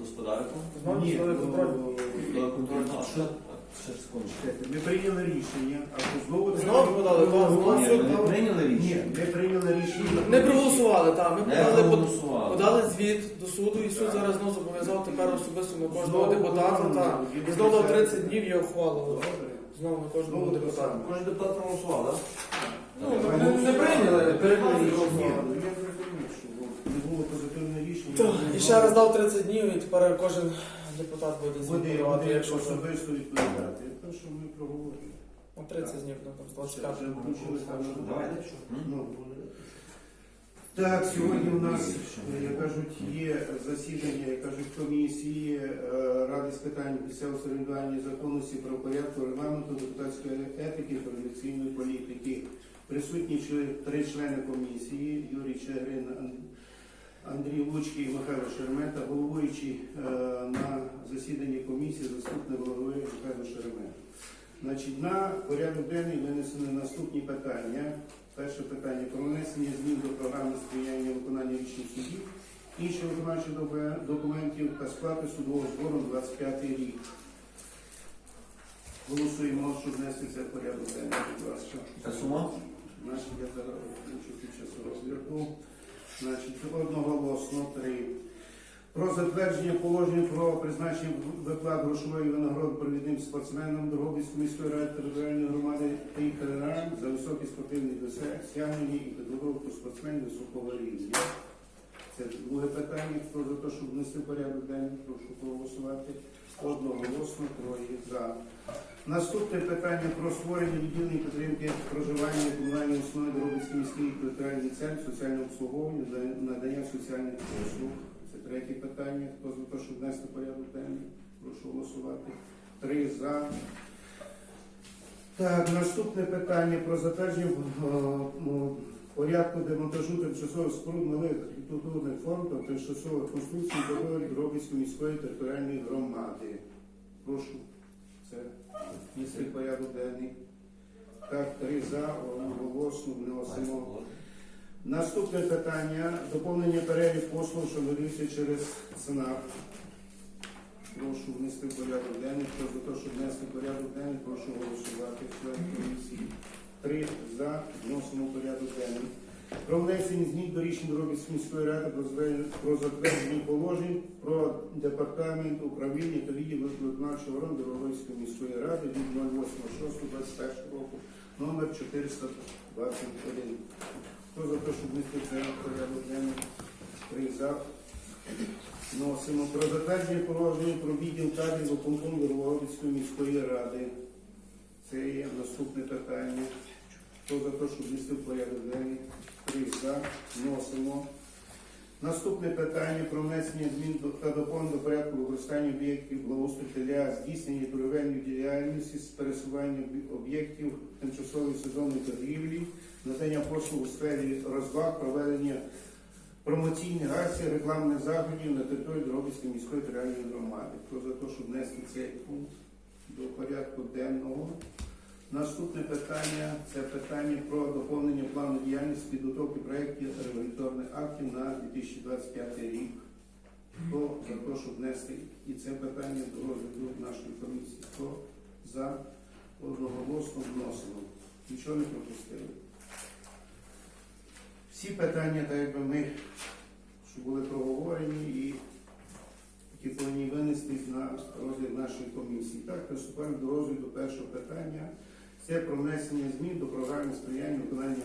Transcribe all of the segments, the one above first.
Господарку? Ні, ну, контроль. Хто? А що? Ще секунду. Ми прийняли рішення, а то знову Знову подали, так, знову Ні, суд ми прийняли Ні, рішення. ми прийняли рішення. Не проголосували, так. Ми Не подали, под- проголосували. подали звіт до суду, і суд зараз знову зобов'язав тепер особисто на кожного Знову депутата. Так. І знову дав 30 днів є ухвалу. Добре. Знову на кожного Знову депутата. Кожен депутат проголосував, так? Ну, не, не прийняли, Ні, рішення. ну, я зрозумів, що не було позитивне рішення. Так, І ще раз дав 30 днів, і тепер кожен депутат буде Буде, буде якщо що. особисто відповідати. Те, що ми проговорили. На 30 днів, ну, там, з Це 25. вже включили там, що Давайте. Ну, Так, сьогодні у нас, як кажуть, є засідання, як кажуть, комісії е, Ради з питань місцевого самоврядування, законності, правопорядку, регламенту, депутатської етики та редакційної політики. Присутні три члени комісії Юрій Чегрин, Ан- Андрій Луцький і Михайло Шеремета, головуючий е, на засіданні комісії, заступник голови Михайло Шеремета. Значить, на порядок денний винесені наступні питання. Перше питання про внесення змін до програми сприяння виконання рішень судів, інших виконавчих доку- документів та сплати судового збору 25 рік. Голосуємо, щоб внести це в порядок денний, будь ласка. Сума? Значить, я зараз включу під час розгляду. Значить, одноголосно три. Про затвердження положення про призначення виплат грошової винагороди провідним спортсменам Дрогобицької міської ради територіальної громади та їх за високі спортивні досягнення і підготовку спортсменів високого рівня. Друге питання. Хто за те, щоб внести порядок денний, прошу проголосувати. Одноголосно троє за. Наступне питання про створення відділення підтримки проживання комунальної установи Дрогобицький міський територіальний центр соціального обслуговування надання соціальних послуг. Це третє питання. Хто за те, щоб внести порядок денний? Прошу голосувати. Три за. Так, наступне питання про затвердження е, порядку демонтажу тимчасових споруд малих архітектурних форм та тимчасових конструкцій будівель Дрогобицької міської територіальної громади. Прошу. Це місце порядок денний. Так, три за, одноголосно вносимо. Наступне питання доповнення перелік послуг, що надаються через СНАП. Прошу внести порядок денний. Хто за те, щоб внести порядок денний, прошу голосувати. Член комісії. Три за, вносимо порядок денний. Про внесення змін до рішень Робіцької міської ради про затвердження положень про департамент управління та відділ виконавчого органу Робіцької міської ради від 08.06.21 року номер 421. Хто за те, щоб внести це порядок денний? Три за. Носимо про затвердження положення про відділ кадрів виконкому Верховницької міської ради. Це є наступне питання. Хто за те, щоб внести в порядок денний? Три за. Носимо. Наступне питання про внесення змін та доповнення до порядку використання об'єктів благоустрою для здійснення торговельної діяльності з пересування об'єктів тимчасової сезонної торгівлі, надання послуг у сфері розваг, проведення промоційних акцій, рекламних заходів на території Дрогобицької міської територіальної громади. Хто за те, щоб внести цей пункт до порядку денного? Наступне питання це питання про доповнення плану діяльності підготовки проєктів регуляторних актів на 2025 рік. Хто за те, щоб внести і це питання до розгляду нашої комісії? Хто за одноголосно вносимо? Нічого не пропустили. Всі питання, так якби ми, що були проговорені і які повинні винестись на розгляд нашої комісії. Так, приступаємо до розгляду першого питання. Це про внесення змін до програми сприяння виконання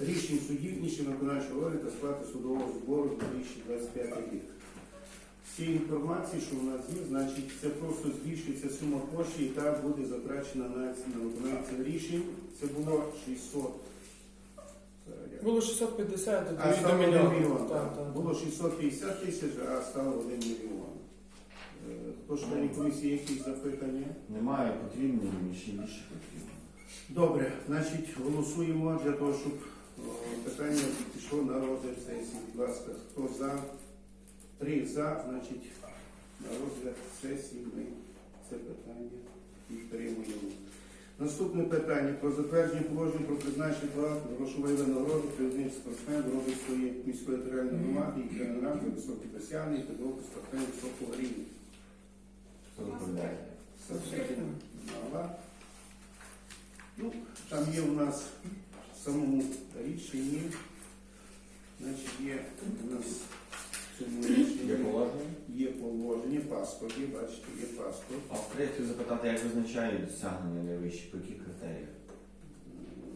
рішень судів інших виконавчих органів та сплати судового збору за 2025 рік. Цієї інформації, що у нас є, значить, це просто збільшується сума коштів, яка буде затрачена на, на виконання цих рішень. Це було 600. Зараз Було 650, а до стало 1 мільйона. мільйон. Так, так. так. Було 650 тисяч, а стало 1 мільйон. Е, Хто члені комісії якісь запитання? Немає потрібно, мені ще більше потрібно. Добре, значить, голосуємо для того, щоб е, питання пішло на розгляд сесії. Будь ласка, хто за? Три за, значить, на розгляд сесії ми це питання підтримуємо. Наступне питання про затвердження положень про призначення грошової винагороди природним спортсмен своєї міської територіальної громади і кримінальної високі присяги і підготовки спортсменів високого рівня. Все доповідає. Все нас в самому рішенні, значить, є у нас в цьому Є рішенні положення. є положення, паспорт, є, бачите, є паспорт. А в хотів запитати, як визначають досягнення найвищі, по яких критеріях?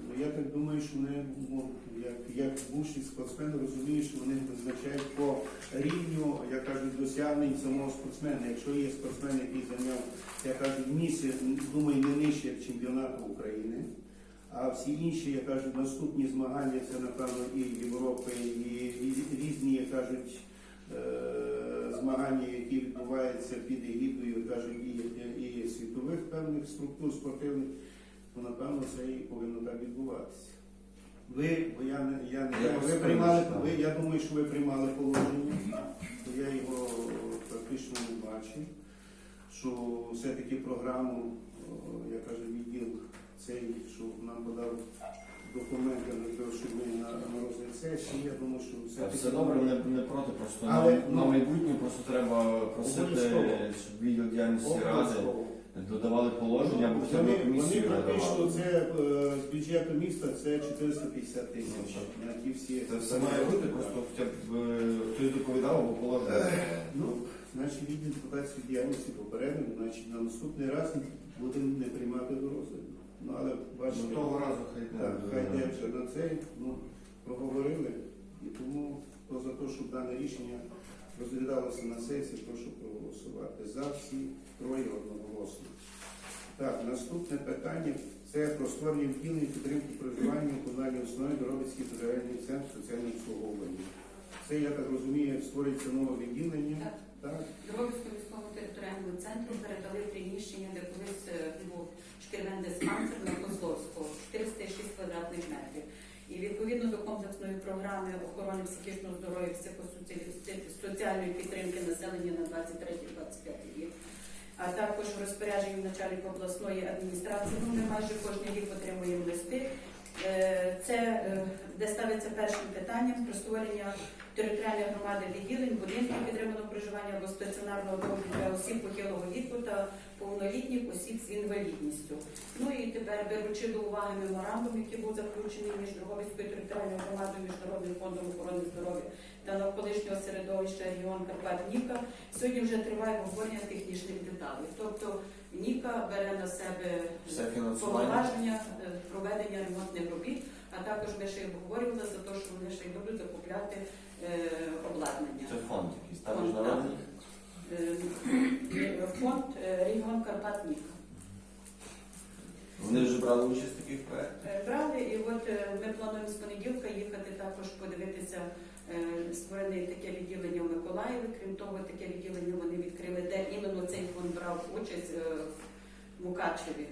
Ну, Я так думаю, що вони, ну, як, як бувші спортсмени, розуміють, що вони визначають по рівню, як кажуть, досягнень самого спортсмена. Якщо є спортсмен, який зайняв, я кажу, місце, думаю, не нижче як чемпіонату України. А всі інші, як кажуть, наступні змагання це, напевно, і Європи, і, різні, як кажуть, е, змагання, які відбуваються під егідою, кажуть, і, і світових певних структур спортивних, то напевно це і повинно так відбуватися. Ви, бо я не я не знаю, ви приймали, ви, я думаю, що ви приймали положення, то я його практично не бачив, що все-таки програму, я кажу, відділ цей, що нам подав документи на те, щоб ми на, на розгляд сесії, я думаю, що все-таки... Все добре, не, не проти, просто Але, на, ну, на майбутнє просто треба просити, щоб відділ діяльності ради. Додавали положення, або хоча б Вони, вони комісію практично надавали. це е, з бюджету міста це 450 тисяч на ті всі. Це все має бути, просто хоча б е, хтось доповідав або положення. Ну, значить, відділ депутатської діяльності попередньо, значить, на наступний раз будемо не приймати до розгляду. Ну, але бачите, Ну, того разу хай йде. так, хай йде вже на цей, ну, проговорили, і тому хто за те, щоб дане рішення розглядалося на сесії, прошу проголосувати. За всі троє одноголосно. Так, наступне питання це про створення відділення підтримки проживання у комунальній установі Доробицький федеральний центр соціального обслуговування. Це, я так розумію, створюється нове відділення. Так. Так? Дробівському військовому територіальному центру передали приміщення, де колись е, був шкірвен диспансер на Козловського, 406 квадратних метрів. І відповідно до комплексної програми охорони психічного здоров'я, психосоціальної підтримки населення на 23-25 рік, а також в розпорядженні начальника обласної адміністрації, ну, ми майже кожен рік отримуємо листи. Е, Це е, де ставиться першим питанням про створення територіальної громади відділень, будинків підтриманого проживання або стаціонарного догляду для осіб похилого віку та повнолітніх осіб з інвалідністю. Ну і тепер беручи до уваги меморандум, який був заключений між Дроговицькою територіальною громадою, Міжнародним фондом охорони здоров'я та навколишнього середовища регіон Карпат Ніка, сьогодні вже триває обговорення технічних деталей. Тобто Ніка бере на себе повноваження е, проведення ремонтних робіт, а також ми ще й обговорювали за те, що вони ще й будуть закупляти е, обладнання. Це фонд якийсь, так, Фонд? Е, Фонд регіон Карпат Ніка. Вони вже брали участь в таких проєктах? Брали, і от ми плануємо з понеділка їхати також подивитися створене таке відділення в Миколаєві. Крім того, таке відділення вони відкрили, де іменно цей фонд брав участь е, в Мукачеві.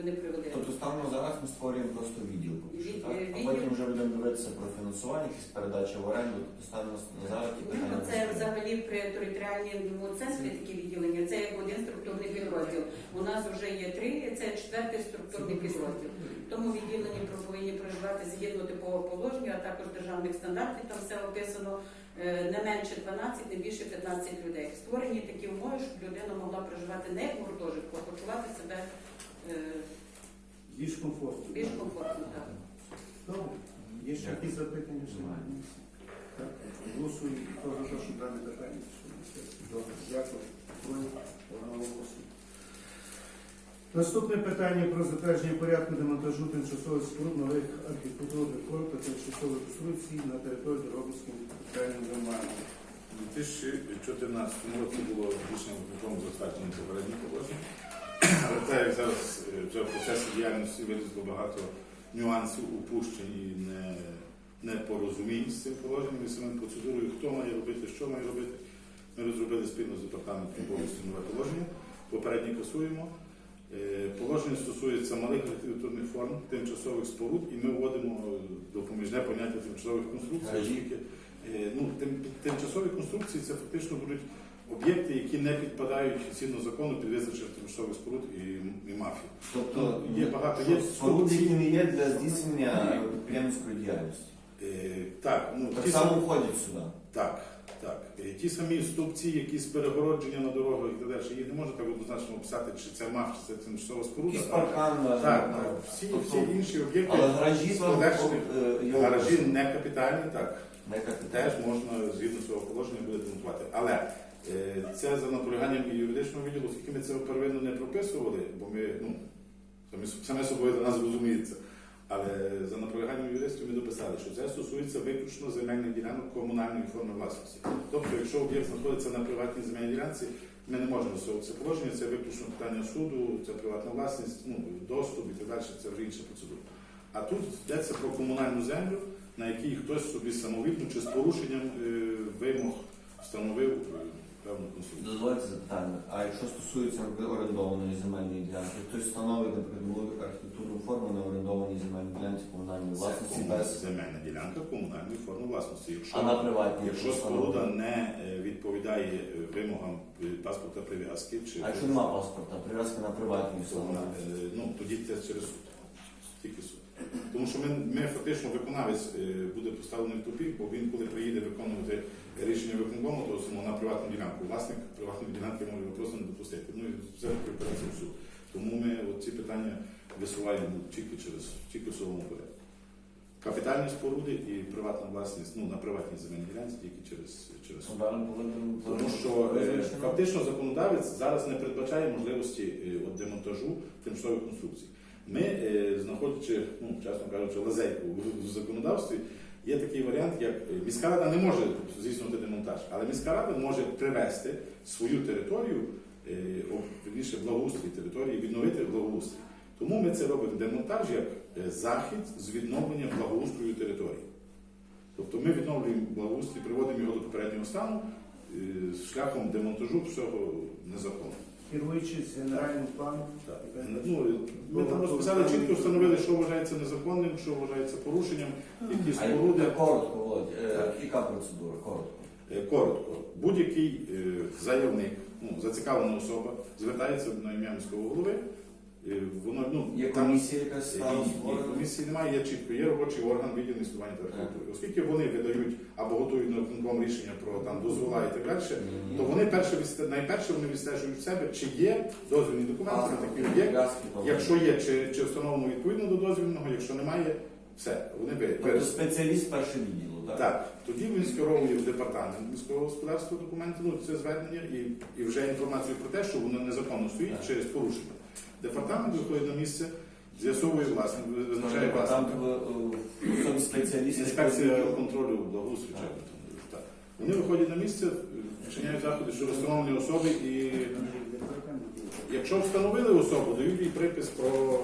Вони привели. Тобто станом зараз ми створюємо просто відділ, поки Від- так? а потім вже будемо дивитися про фінансування, якісь передачі в оренду, тобто станом на зараз ті Ну, це взагалі при територіальному центрі такі відділення. Це як один структурний підрозділ. У нас вже є три, це четвертий структурний підрозділ. Тому відділення про- повинні проживати згідно типового положення, а також державних стандартів. Там все описано е, не менше 12, не більше 15 людей. Створені такі умови, щоб людина могла проживати не як в гуртожитку, а почувати себе е, Більш комфортно. більш комфортно. Так. Добре. Є ще якісь запитання? Немає. Так, голосуємо. Хто за те, що дане питання? Добре, дякую. Одноголосно. Наступне питання про затвердження порядку демонтажу тимчасових споруд нових архітектурних форм та тимчасових конструкцій на території Робської територіальної громади. У 2014 році було рішення виконкому затвердження попередніх положень. Але так як зараз вже в процесі діяльності вилізло багато нюансів, упущень і не, непорозумінь з цим положенням і самим процедурою, хто має робити, що має робити. Ми розробили спільно з департаментом повністю нове положення. Попереднє касуємо. Е, Положення стосується малих архітектурних форм, тимчасових споруд, і ми вводимо е, допоміжне поняття тимчасових конструкцій, оскільки Е, Ну, тим- тимчасові конструкції це фактично будуть об'єкти, які не підпадають згідно закону під визначення тимчасових споруд і, і мафії. Тобто Є багато, є споруд, які не є для здійснення підприємницької діяльності. Е, так, ну Так ті само самі- входять сюди. так. Так, е, ті самі стовпці, якісь перегородження на дорогах і так далі, їх не можна так однозначно описати, чи це мав, чи це тимчасова споруда. Якийсь Так, паркан, так, ну, так. Всі, тобто- всі інші об'єкти, Але гаражі там полегшені. е, гаражі не капітальні, так, не капітальні. теж можна згідно цього положення буде демонтувати. Але це за наполяганням і юридичного відділу, оскільки ми це первинно не прописували, бо ми, ну, саме собою до нас розуміється. Але за наполяганням юристів ми дописали, що це стосується виключно земельних ділянок комунальної форми власності. Тобто, якщо об'єкт знаходиться на приватній земельній ділянці, ми не можемо це положення, це виключно питання суду, це приватна власність, ну, доступ і так далі, це вже інша процедура. А тут йдеться про комунальну землю, на якій хтось собі самовільно чи з порушенням е, вимог встановив е, певну конструкцію. Дозвольте запитання. А якщо стосується орендованої земельної ділянки, хтось встановить, наприклад, архітектурну форму на орендованій земельній ділянці комунальної власності без земельна ділянка комунальної форми власності. Якщо, а на приватній якщо споруда не е, відповідає е, вимогам е, паспорта прив'язки, чи А якщо немає паспорта, прив'язка на приватній е, ну, тоді це через суд. Тільки суд. Тому що ми, ми фактично виконавець е, буде поставлений в тупік, бо він, коли приїде виконувати рішення виконкому, то само на приватну ділянку. Власник приватної ділянки може просто не допустити. Ну і це в суд. Тому ми ці питання висуваємо тільки через тільки в судовому порядку. Капітальні споруди і приватна власність, ну на приватній земельній ділянці тільки через, через суд. Тому що е, фактично законодавець зараз не передбачає можливості е, демонтажу тимчасових конструкцій. Ми, е, знаходячи, ну, чесно кажучи, лазейку в- законодавстві, є такий варіант, як е, міська рада не може здійснювати демонтаж, але міська рада може привести свою територію, е, вірніше, благоустрій території, відновити благоустрій. Тому ми це робимо демонтаж як захід з відновлення благоустрою території. Тобто ми відновлюємо благоустрій, приводимо його до попереднього стану шляхом демонтажу всього незаконного. Керуючись генеральним планом, Так. Ну, ми там розписали чітко встановили, що вважається незаконним, що вважається порушенням, які А споруди. коротко, Володь, е, яка процедура? Коротко. Е, Коротко, будь-який е, заявник, ну, зацікавлена особа, звертається на ім'я міського голови. Е, Воно ну Є комісія Ні, стала створена? комісії немає, є чітко, є робочий орган відділ інвестування та архітектури. Оскільки вони видають або готують на виконком рішення про там дозвола і так далі, то вони перше найперше вони відстежують в себе, чи є дозвільні документи на такий об'єкт. Якщо є, чи, чи встановлено відповідно до дозвільного, якщо немає, все, вони ви- Тобто спеціаліст першого відділу, так? Так, тоді він скеровує в департамент міського господарства документи, ну це звернення, і, і вже інформацію про те, що воно незаконно стоїть Так. через порушення. Департамент виходить на місце, з'ясовує власне, визначає власника. Інспекція контролю благоустрою. Вони виходять на місце, вчиняють заходи щодо встановлення особи і якщо встановили особу, дають їй припис про.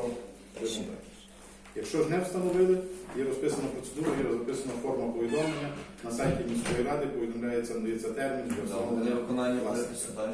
Якщо ж не встановили, є розписана процедура, є розписана форма повідомлення. На сайті міської ради повідомляється, надається термін для встановлення. виконання припису далі.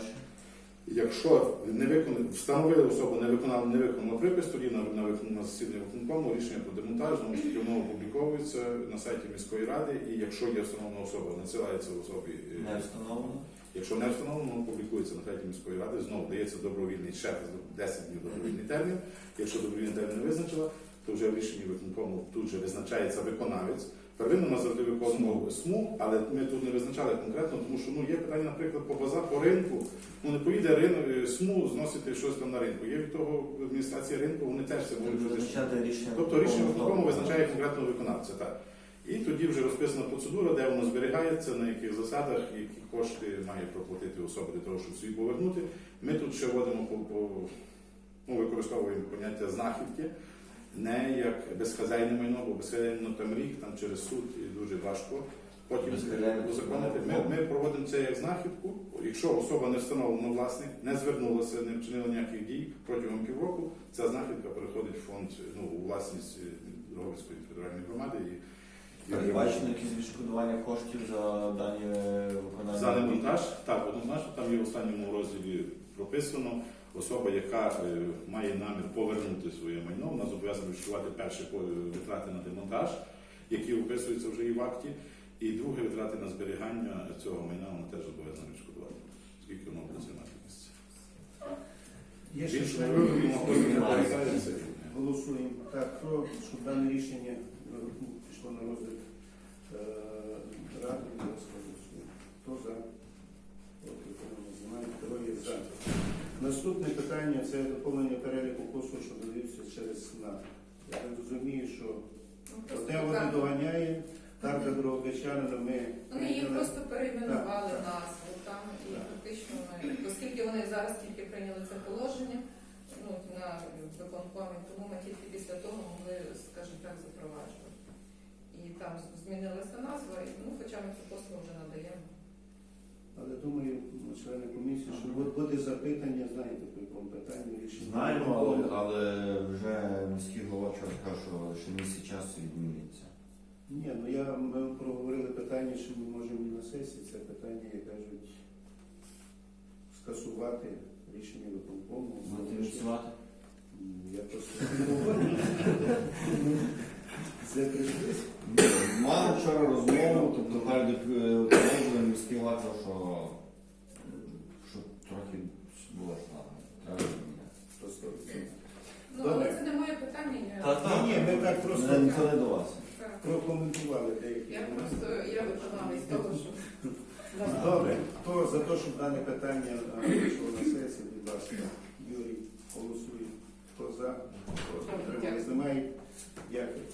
Якщо не виконали, встановили особу, не виконали, не виконала припис, тоді на, на, засіданні виконкому рішення про демонтаж ж таки воно опубліковується на сайті міської ради, і якщо є встановлена особа, надсилається особі. е, Не встановлено. Якщо не встановлено, воно публікується на сайті міської ради, знову дається добровільний ще раз 10 днів добровільний термін. Якщо добровільний термін не визначила, то вже в рішенні виконкому тут же визначається виконавець. Первинно ми завжди виконував СМУ, але ми тут не визначали конкретно, тому що ну, є питання, наприклад, по базар, по ринку. Ну не поїде ринок, е, СМУ зносити щось там на ринку. Є від того адміністрація ринку, вони теж це можуть визначити. Визначати рішення. Тобто рішення виконкому визначає конкретного виконавця. Так. І тоді вже розписана процедура, де воно зберігається, на яких засадах, які кошти має проплатити особа для того, щоб собі повернути. Ми тут ще вводимо по, по ну, використовуємо поняття знахідки, не як безхазяйне майно, бо безхазяйне майно там рік, там через суд і дуже важко. Потім узаконити. Ми, ми проводимо це як знахідку. Якщо особа не встановлена власник, не звернулася, не вчинила ніяких дій протягом півроку, ця знахідка переходить в фонд ну, у власність е, Дрогобицької федеральної громади. І, і Передбачено якісь відшкодування коштів за дані виконання. за демонтаж, так, однозначно там є в останньому розділі прописано особа, яка е, має намір повернути своє майно, вона зобов'язана відчувати перші витрати на демонтаж, які описуються вже і в акті, і друге витрати на зберігання цього майна вона теж зобов'язана відшкодувати, Скільки воно працює на місці. Голосуємо так, про щоб дане рішення е, пішло на розгляд е, ради. Хто за? Троє за. Наступне питання це доповнення переліку послуг, що додаються через СНАП. Я розумію, що Ну, те воно доганяє, карта Дрогобичанина ми Вони прийняли. просто перейменували назву там і Так. фактично, вони- оскільки вони зараз тільки прийняли це положення ну, на виконкомі, тому ми тільки після того могли, скажімо так, запроваджувати. І там змінилася назва, і, ну, хоча ми цю послугу вже надаємо. Але думаю, ну, члени комісії, що буде- запитання, знаєте, по якому питанню рішення. Знаємо, але, але вже міський голова вчора сказав, що ще місяць часу відміниться. Ні, ну я ми проговорили питання, що ми можемо і на сесії це питання, як кажуть, скасувати рішення виконкому. Будете ініціювати? М, Я просто закричусь. Мали вчора розмову, тобто кажуть, е, міський голова що, що трохи було складно. Треба. Просто Ну, Добре. але це не моє питання. ні. Та, Ні, ні, ми так просто Це ніхто не до вас. Так. прокоментували деякі. Я просто я виконавець того, що Добре, хто за те, щоб дане питання вийшло на сесію, будь ласка, Юрій, голосує. Хто за, хто утримались, немає. Дякую.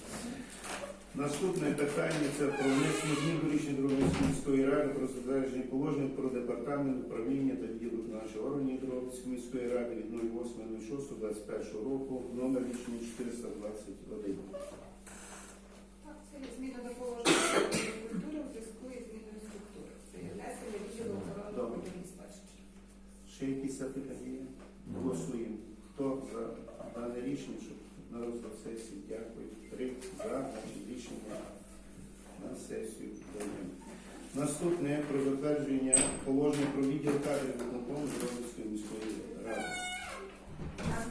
Наступне питання це про внесення змін до рішення Дробицької міської ради про затвердження положень про департамент управління та відділ виконавчого органів Дробицької міської ради від 08.06.21 року, номер рішення 421. Так, це є зміна до положення культури у зв'язку із зміною структури. Це є внесення відділу охорони культурної спадщини. Ще якісь запитання є? Голосуємо. Хто за дане рішення, щоб на розгляд сесії? Дякую. Три за, рішення на сесію. Наступне про затвердження положення про відділ кадрів виконкому Зробицької міської ради.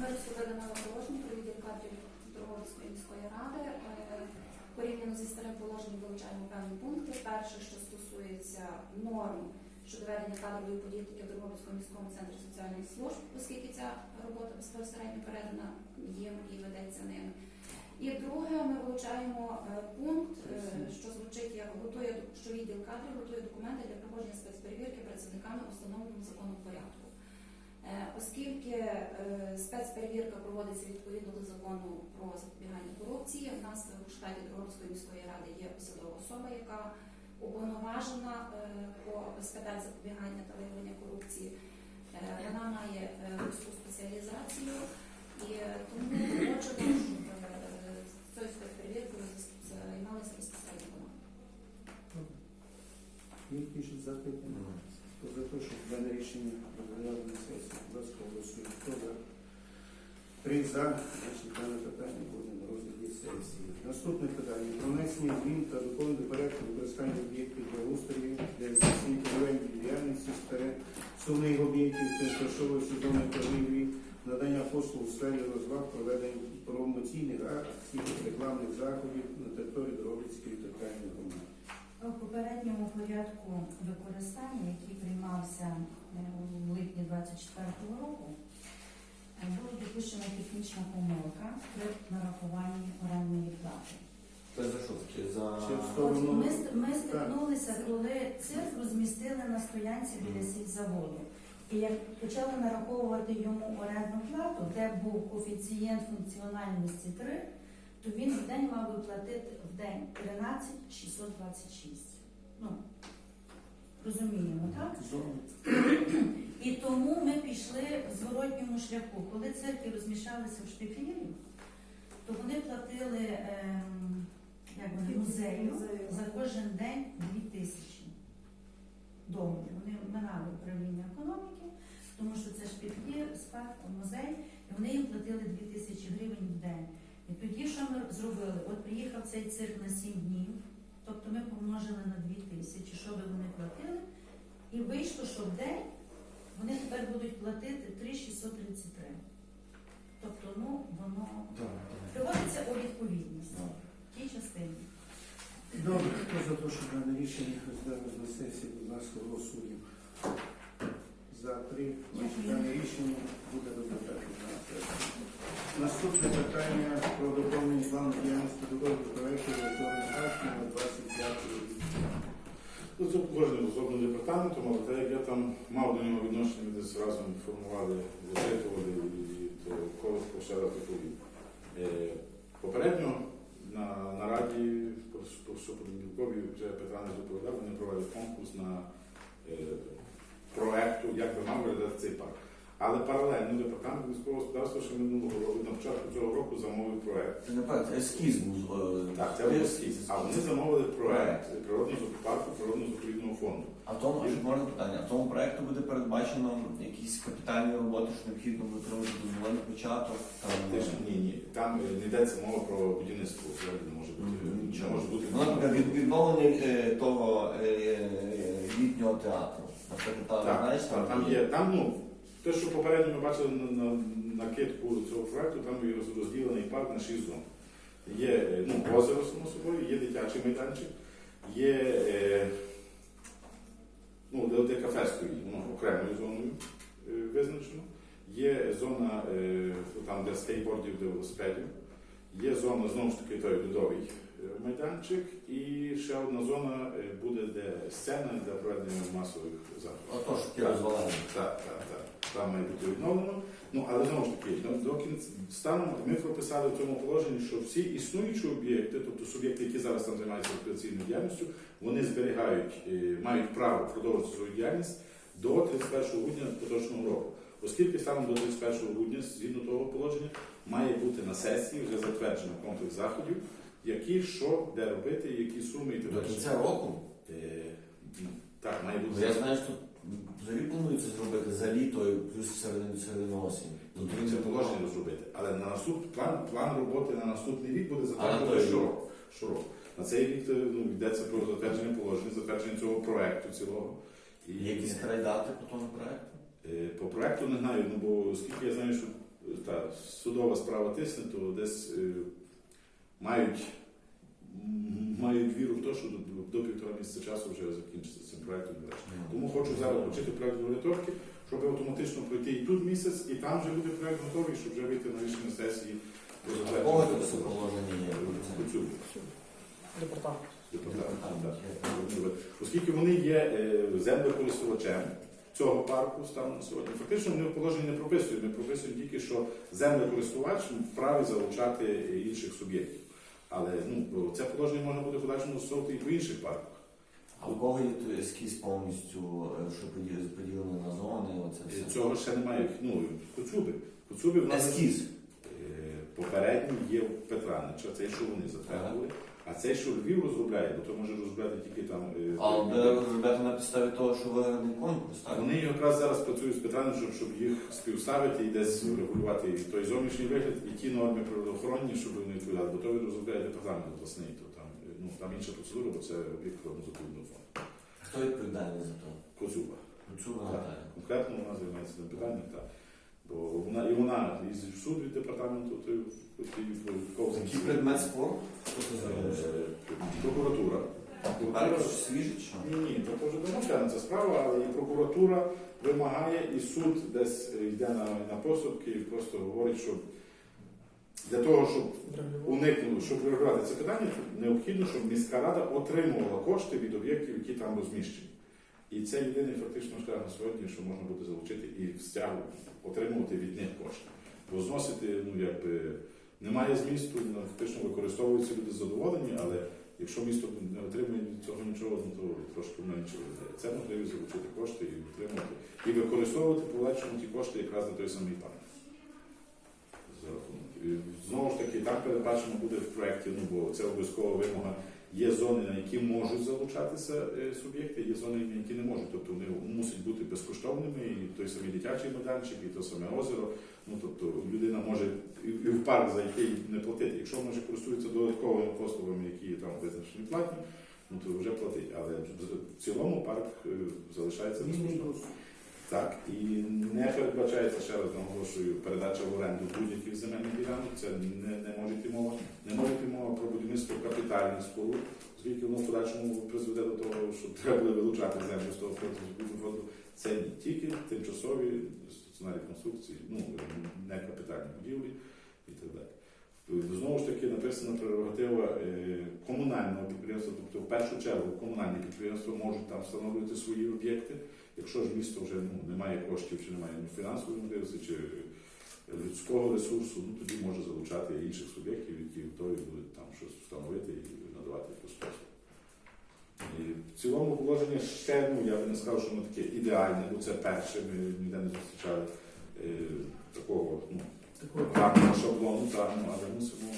Ми розповідали положення про відділ кадрів Дрогобицької міської ради. Е, Порівняно зі старим положенням вилучаємо певні пункти. Перше, що стосується норм щодо ведення кадрової політики в Дрогобицькому міському центрі соціальних служб, оскільки ця робота безпосередньо передана їм і ведеться ними. І друге, ми вилучаємо е, пункт, е, що звучить як готує що відділ кадрів готує документи для проходження спецперевірки працівниками установленому законом порядку. Е, Оскільки спецперевірка проводиться відповідно до закону про запобігання корупції, в нас у штаті Дрогобської міської ради є посадова особа, яка уповноважена по питань запобігання та виявлення корупції. Вона має вузьку спеціалізацію і е, тому хочемо, щоб цією спецперевіркою займалися безпосередньо. Є якісь запитання? Хто за те, щоб дане рішення розглядали сесії? Будь ласка, голосуємо. Хто за? Три за, значить дане питання буде на розгляді сесії. Наступне питання про внесення змін та доповнення порядку використання об'єктів благоустрою для здійснення торговельної діяльності старе сумних об'єктів тимчасової сезонної торгівлі, надання послуг у сфері розваг, проведення промоційних акцій, рекламних заходів на території Дробицької територіальної громади. У попередньому порядку використання, який приймався е, у липні 24-го року, е, була допущена технічна помилка при нарахуванні орендної плати. Це за що? Це за... От? Ми, ми стикнулися, коли цифру змістили на стоянці біля сільзаводу. І як почали нараховувати йому орендну плату, де був коефіцієнт функціональності 3, то він в день мав би платити в день 13 626. Ну, розуміємо, так? І тому ми пішли в зворотньому шляху. Коли церкви розміщалися в шпіфірі, то вони платили ем, як вони, музею за кожен день 2 тисячі доларів. Вони минали управління економіки, тому що це шпіфір, спад, музей, і вони їм платили 2 тисячі гривень в день. І тоді що ми зробили? От приїхав цей цирк на 7 днів, тобто ми помножили на 2 тисячі, що би вони платили, і вийшло, що в день вони тепер будуть платити 3,633. Тобто, ну, воно Добре, приводиться у відповідність добре. в тій частині. Добре, хто за те, щоб дане рішення розглянули на сесії, будь ласка, голосуємо. За три, дане рішення буде розглядати на сесії. Наступне питання про доповнення плану діяльності дорожнього проєкту електронних актів на 25 рік. Ну, це положення розроблено департаментом, але те, як я там мав до нього відношення, ми десь разом формували, зачитували і то коротко ще раз доповім. Е, Попередньо на нараді по що по вже Петра не доповідав, вони провели конкурс на е, проекту, як би мав виглядати цей парк. Але паралельно департамент міського господарства ще минулого року, на початку цього року замовив проект. Це не ескіз був. е, Так, це був ескіз. А вони замовили проект природного парку природного фонду. А в тому, що можна питання, в тому проекту буде передбачено якісь капітальні роботи, що необхідно буде отримати дозволений початок. Там, Ти ж ні, ні. Там е, не йдеться мова про будівництво, взагалі не може бути. Мгм. Не може бути. Ну, наприклад, від, відновлення е, того е, е, літнього театру. Наприклад, там, Так, знаєш, так, там є. Там, ну, те, що попередньо ми бачили на, на накидку цього проекту, там є роз- розділений парк на шість зон. Є е, ну, озеро, само собою, є дитячий майданчик, є е, ну, де, де кафе стоїть, воно окремою зоною е, визначено. Є зона е, там, де скейтбордів, де велосипедів. Є зона знову ж таки той льодовий е, майданчик, і ще одна зона буде, де сцена для проведення масових заходів. Отож, Так. Так, так, так. Там має бути відновлено. Ну, але знову ж таки, до, до кінця станом ми прописали в цьому положенні, що всі існуючі об'єкти, тобто суб'єкти, які зараз там займаються рекреаційною діяльністю, вони зберігають, е, мають право продовжувати свою діяльність до 31 грудня поточного року. Оскільки станом до 31 грудня, згідно того положення, має бути на сесії вже затверджено комплекс заходів, які що, де робити, які суми і так До далі. кінця року. Е, ну, Так, має бути. я знаю, що взагалі планується зробити за літо і плюс середину середину осінь. Тут це положення розробити. Але на наступ план, план роботи на наступний рік буде на затверджений щороку. щороку. На цей рік е, ну, йдеться про затвердження положення, затвердження цього проекту цілого. І Є якісь дати по тому проекту? е, по проекту не знаю, ну бо оскільки я знаю, що е, та судова справа тисне, то десь е, мають, мають віру в те, що до, півтора місяця часу вже закінчиться цим проектом. Тому хочу зараз включити проект регуляторки, щоб автоматично пройти і тут місяць, і там вже буде проект готовий, щоб вже вийти на рішення сесії це затвердження. є? Цю Департамент. департамент, так. Оскільки вони є е, землекористувачем цього парку станом на сьогодні, фактично вони в положенні не прописують. Ми прописуємо тільки, що землекористувач вправі залучати інших суб'єктів. Але ну, це положення можна буде в подальшому застосовувати і по інших парках. А в кого є той ескіз повністю, е, що поділено на зони, оце Е, все? Цього ще немає. Ну, Коцюби. Коцюби в нас Ескіз. Е, попередній є в Петранича, це що вони затвердили. А цей, що Львів розробляє, бо то може розробляти тільки там. е, А буде розробляти на підставі того, що виграний конкурс, так? Вони якраз зараз працюють з Петраничем, щоб їх співставити і десь регулювати і той зовнішній вигляд, і ті норми природоохоронні, щоб вони відповідали. Бо то розробляє департамент обласний, то там, е, ну, там інша процедура, бо це об'єкт природно-заповідного фонду. Хто відповідальний за то? Коцуба. Цю Так, нагадаю. Конкретно вона займається цим питанням, так. Бо вона і вона їздить в суд від департаменту, то Який предмет спору? Е, Прокуратура. Ні, ні, це теж давно тягнеться справа, але і прокуратура вимагає, і суд десь е, йде на, на поступки і просто говорить, що для того, щоб уникнути, щоб врегулювати це питання, необхідно, щоб міська рада отримувала кошти від об'єктів, які там розміщені. І це єдиний фактично шлях на сьогодні, що можна буде залучити і стягу отримувати від них кошти. Бо зносити, ну якби немає змісту, ну, фактично використовуються люди задоволені, але якщо місто не отримує цього нічого, ну то трошки менше виглядає. Це можливість залучити кошти і отримати, і використовувати по ті кошти якраз на той самий парк. Знову ж таки, там передбачено буде в проєкті, ну бо це обов'язкова вимога. Є зони, на які можуть залучатися е, суб'єкти, є зони, на які не можуть. Тобто вони мусять бути безкоштовними, і той самий дитячий майданчик, і то саме озеро. Ну тобто людина може і в парк зайти і не платити. Якщо вона вже користується додатковими послугами, які там визначені платні, ну то вже платить. Але в цілому парк е, залишається безкоштовним. Так, і не передбачається, ще раз наголошую, передача в оренду будь-яких земельних ділянок. Це не, не може йти мова. Не може йти мова про будівництво капітальних споруд, оскільки воно в подальшому призведе до того, що треба буде вилучати землю з того фонду. Це тільки тимчасові стаціонарні конструкції, ну не капітальні будівлі і так далі. Знову ж таки написана прерогатива е, комунального підприємства, тобто в першу чергу комунальні підприємства можуть там встановлювати свої об'єкти. Якщо ж місто вже ну, немає коштів, чи немає фінансової можливості, чи людського ресурсу, ну тоді може залучати інших суб'єктів, які готові будуть там щось встановити і надавати якусь послугу. І в цілому положення ще, ну я би не сказав, що воно таке ідеальне, бо це перше, ми ніде не зустрічали е, такого ну, Такого шаблону, так, ну, але мусимо,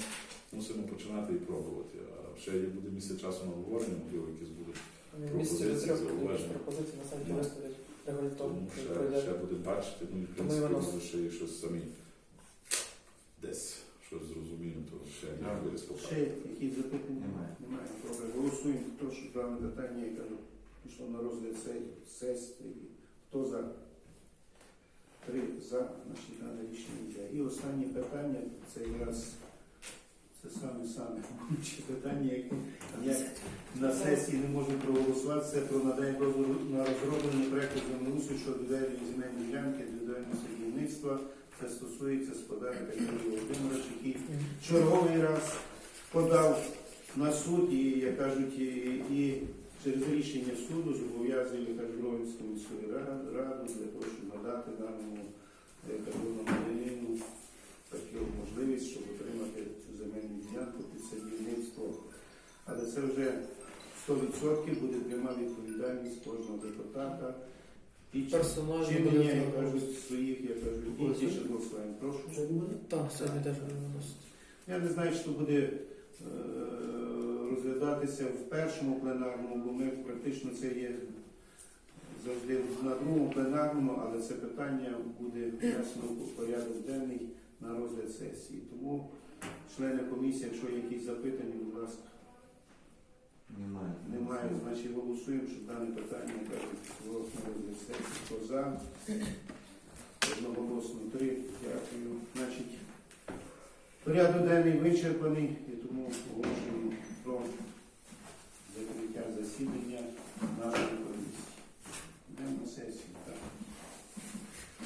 мусимо починати і пробувати. А ще буде місце часу на обговорення, можливо, якісь будуть. Пропозиції, розробки зауваження. пропозиції на сайті виставлять регуляторно. Тому ще, ще буде бачити, ну в принципі, може ще щось самі десь щось зрозуміємо, то ще не буде Ще спокійно. якісь запитання? Немає. Немає. Добре, голосуємо. Хто що дане питання, я пішло на розгляд сей- сесії. Хто за? Три за, значить дане рішення йде. І останнє питання, це якраз це саме саме питання, яке я на сесії не можу проголосувати. Це про надання дозволу на розроблення проекту землеустрою щодо ведення земельної ділянки ведення садівництва. Це стосується сподарника Юрія Володимировича, який черговий раз подав на суд і, як кажуть, і, і через рішення суду зобов'язує Кажуровську міську ра- раду для того, щоб надати даному е, кажу, таку можливість, щоб отримати земельну ділянку під садівництво. Але це вже 100% буде пряма відповідальність кожного депутата. І буде мені, я розроблено. кажу, своїх, я кажу, і що голосуємо. Прошу. Так, сьогодні теж виносити. Я не знаю, що буде е, розглядатися в першому пленарному, бо ми практично це є завжди на другому пленарному, але це питання буде внесено у порядок денний на розгляд сесії. Тому члени комісії, якщо є якісь запитання, будь ласка. немає, немає значить голосуємо, щоб дане питання народних сесії. Хто за? Одноголосно три. Дякую. Значить, порядок денний вичерпаний і тому оголошуємо про закриття засідання нашої комісії. Йдемо на сесію.